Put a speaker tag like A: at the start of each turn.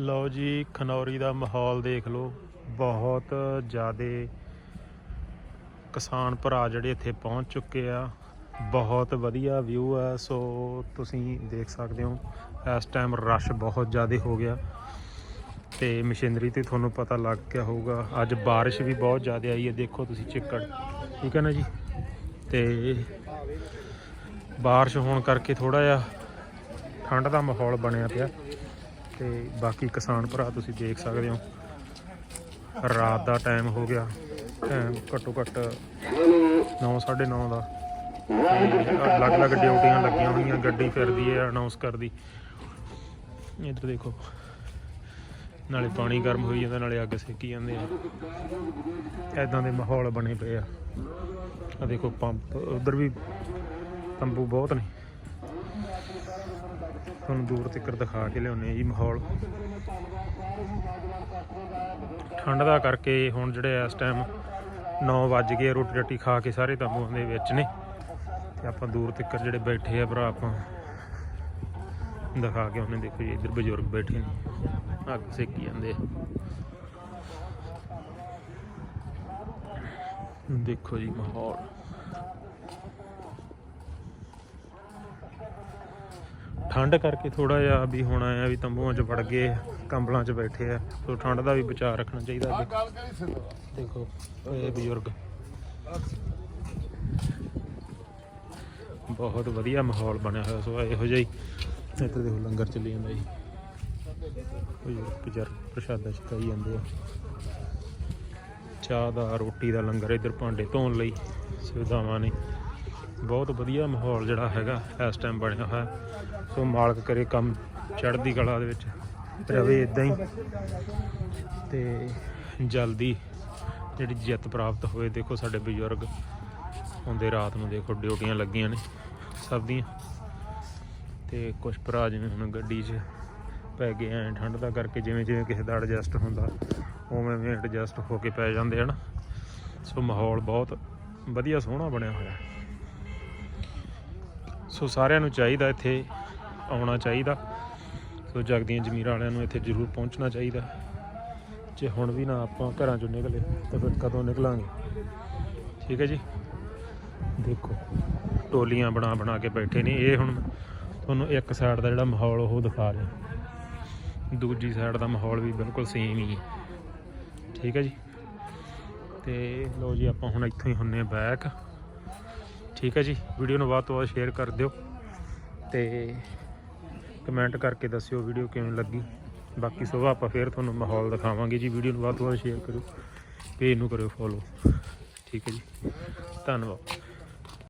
A: ਲਓ ਜੀ, ਖਨੌਰੀ ਦਾ ਮਾਹੌਲ ਦੇਖ ਲਓ। ਬਹੁਤ ਜ਼ਿਆਦੇ ਕਿਸਾਨ ਭਰਾ ਜਿਹੜੇ ਇੱਥੇ ਪਹੁੰਚ ਚੁੱਕੇ ਆ। ਬਹੁਤ ਵਧੀਆ ਵਿਊ ਆ। ਸੋ ਤੁਸੀਂ ਦੇਖ ਸਕਦੇ ਹੋ, ਇਸ ਟਾਈਮ ਰਸ਼ ਬਹੁਤ ਜ਼ਿਆਦਾ ਹੋ ਗਿਆ। ਤੇ ਮਸ਼ੀਨਰੀ ਤੇ ਤੁਹਾਨੂੰ ਪਤਾ ਲੱਗ ਗਿਆ ਹੋਊਗਾ, ਅੱਜ ਬਾਰਿਸ਼ ਵੀ ਬਹੁਤ ਜ਼ਿਆਦਾ ਆਈ ਹੈ। ਦੇਖੋ ਤੁਸੀਂ ਚਿੱਕੜ, ਠੀਕ ਹੈ ਨਾ ਜੀ? ਤੇ ਬਾਰਿਸ਼ ਹੋਣ ਕਰਕੇ ਥੋੜਾ ਜਿਹਾ ਠੰਡ ਦਾ ਮਾਹੌਲ ਬਣਿਆ ਪਿਆ। ਤੇ ਬਾਕੀ ਕਿਸਾਨ ਭਰਾ ਤੁਸੀਂ ਦੇਖ ਸਕਦੇ ਹੋ। ਰਾਤ ਦਾ ਟਾਈਮ ਹੋ ਗਿਆ। ਟਾਈਮ ਘੱਟੋ ਘੱਟ 9:30 ਦਾ। ਅਲੱਗ-ਅਲੱਗ ਡਿਊਟੀਆਂ ਲੱਗੀਆਂ ਹੋਈਆਂ, ਗੱਡੀ ਫਿਰਦੀ ਹੈ ਅਨਾਉਂਸ ਕਰਦੀ। ਇੱਧਰ ਦੇਖੋ। ਨਾਲੇ ਪਾਣੀ ਗਰਮ ਹੋਈ ਜਾਂਦਾ, ਨਾਲੇ ਅੱਗ ਸੇਕੀ ਜਾਂਦੇ ਆ। ਐਦਾਂ ਦੇ ਮਾਹੌਲ ਬਣੇ ਪਏ ਆ। ਆ ਦੇਖੋ, ਪੰਪ, ਉਧਰ ਵੀ ਤੰਬੂ ਬਹੁਤ ਨੇ। ਤੁਹਾਨੂੰ ਦੂਰ ਤੱਕ ਦਿਖਾ ਕੇ ਲਿਆਉਨੇ ਜੀ ਮਾਹੌਲ। ਠੰਡ ਦਾ ਕਰਕੇ ਹੁਣ ਜਿਹੜੇ ਇਸ ਟਾਈਮ 9 ਵੱਜ ਗਏ, ਰੋਟੀ ਰੱਟੀ ਖਾ ਕੇ ਸਾਰੇ ਤੰਬੂਆਂ ਦੇ ਵਿੱਚ ਨੇ। ਤੇ ਆਪਾਂ ਦੂਰ ਤੱਕ ਜਿਹੜੇ ਬੈਠੇ ਆ ਭਰਾ, ਆਪਾਂ ਦਿਖਾ ਕੇ ਉਹਨੇ ਦੇਖੋ ਜੀ, ਇੱਧਰ ਬਜ਼ੁਰਗ ਬੈਠੇ ਨੇ। ਅੱਗ ਸੇਕੀ ਜਾਂਦੇ ਦੇਖੋ ਜੀ ਮਾਹੌਲ। ਠੰਡ ਕਰਕੇ ਥੋੜਾ ਜਿਹਾ ਵੀ ਹੁਣ ਆਇਆ ਵੀ ਤੰਬੂਆਂ 'ਚ ਵੜ ਗਏ ਕੰਬਲਾਂ 'ਚ ਬੈਠੇ ਆ ਸੋ ਠੰਡ ਦਾ ਵੀ ਬਚਾਅ ਰੱਖਣਾ ਚਾਹੀਦਾ। ਦੇਖੋ ਇਹ ਬਜ਼ੁਰਗ। ਬਹੁਤ ਵਧੀਆ ਮਾਹੌਲ ਬਣਿਆ ਹੋਇਆ ਸੋ ਇਹੋ ਜਿਹਾ ਹੀ ਇੱਧਰ ਦੇਖੋ ਲੰਗਰ ਚੱਲੀ ਜਾਂਦਾ ਜੀ। ਬਜ਼ੁਰਗ ਜਰ ਪ੍ਰਸ਼ਾਦਾ ਛਕਾਈ ਜਾਂਦੇ ਆ। ਚਾਹ ਦਾ ਰੋਟੀ ਦਾ ਲੰਗਰ ਇੱਧਰ ਭਾਂਡੇ ਧੋਣ ਲਈ ਸੁਵਿਧਾਵਾਂ ਨੇ। ਬਹੁਤ ਵਧੀਆ ਮਾਹੌਲ ਜਿਹੜਾ ਹੈਗਾ ਇਸ ਟਾਈਮ ਬਣਿਆ ਹੋਇਆ। ਸੋ ਮਾਲਕ ਕਰੇ ਕੰਮ ਚੜ੍ਹਦੀ ਕਲਾ ਦੇ ਵਿੱਚ ਰਵੇ ਇਦਾਂ ਹੀ। ਤੇ ਜਲਦੀ ਜਿਹੜੀ ਜਿੱਤ ਪ੍ਰਾਪਤ ਹੋਵੇ ਦੇਖੋ ਸਾਡੇ ਬਜ਼ੁਰਗ ਹੁੰਦੇ ਰਾਤ ਨੂੰ ਦੇਖੋ ਡਿਊਟੀਆਂ ਲੱਗੀਆਂ ਨੇ ਸਭ ਦੀਆਂ। ਤੇ ਕੁਝ ਭਰਾ ਜਿਵੇਂ ਹੁਣ ਗੱਡੀ 'ਚ ਪੈ ਗਏ ਐ, ਠੰਡ ਦਾ ਕਰਕੇ ਜਿਵੇਂ ਜਿਵੇਂ ਕਿਸੇ ਦਾ ਐਡਜਸਟ ਹੁੰਦਾ, ਉਵੇਂ ਉਵੇਂ ਐਡਜਸਟ ਹੋ ਕੇ ਪੈ ਜਾਂਦੇ ਹਨ। ਸੋ ਮਾਹੌਲ ਬਹੁਤ ਵਧੀਆ ਸੋਹਣਾ ਬਣਿਆ ਹੋਇਆ। ਸੋ ਸਾਰਿਆਂ ਨੂੰ ਚਾਹੀਦਾ ਇੱਥੇ ਆਉਣਾ ਚਾਹੀਦਾ। ਸੋ ਜਗਦੀਆਂ ਜ਼ਮੀਰਾਂ ਵਾਲਿਆਂ ਨੂੰ ਇੱਥੇ ਜ਼ਰੂਰ ਪਹੁੰਚਣਾ ਚਾਹੀਦਾ। ਜੇ ਹੁਣ ਵੀ ਨਾ ਆਪਾਂ ਘਰਾਂ ਚੋਂ ਨਿਕਲੇ, ਤਾਂ ਫਿਰ ਕਦੋਂ ਨਿਕਲਾਂਗੇ? ਠੀਕ ਹੈ ਜੀ? ਦੇਖੋ, ਟੋਲੀਆਂ ਬਣਾ ਬਣਾ ਕੇ ਬੈਠੇ ਨੇ। ਇਹ ਹੁਣ ਤੁਹਾਨੂੰ ਇੱਕ ਸਾਈਡ ਦਾ ਜਿਹੜਾ ਮਾਹੌਲ ਉਹ ਦਿਖਾ ਰਿਹਾ। ਦੂਜੀ ਸਾਈਡ ਦਾ ਮਾਹੌਲ ਵੀ ਬਿਲਕੁਲ ਸੇਮ ਹੀ ਹੈ। ਠੀਕ ਹੈ ਜੀ? ਤੇ ਲੋ ਜੀ, ਆਪਾਂ ਹੁਣ ਇੱਥੋਂ ਹੀ ਹੁੰਨੇ ਬੈਕ ਠੀਕ ਹੈ ਜੀ, ਵੀਡੀਓ ਨੂੰ ਵੱਧ ਤੋਂ ਵੱਧ ਸ਼ੇਅਰ ਕਰ ਦਿਓ ਤੇ ਕਮੈਂਟ ਕਰਕੇ ਦੱਸਿਓ ਵੀਡੀਓ ਕਿਵੇਂ ਲੱਗੀ। ਬਾਕੀ ਸੁਬਾਹ ਆਪਾਂ ਫੇਰ ਤੁਹਾਨੂੰ ਮਾਹੌਲ ਦਿਖਾਵਾਂਗੇ ਜੀ, ਵੀਡੀਓ ਨੂੰ ਵੱਧ ਤੋਂ ਵੱਧ ਸ਼ੇਅਰ ਕਰੋ ਪੇਜ ਨੂੰ ਕਰਿਓ ਫੋਲੋ ਠੀਕ ਹੈ ਜੀ, ਧੰਨਵਾਦ।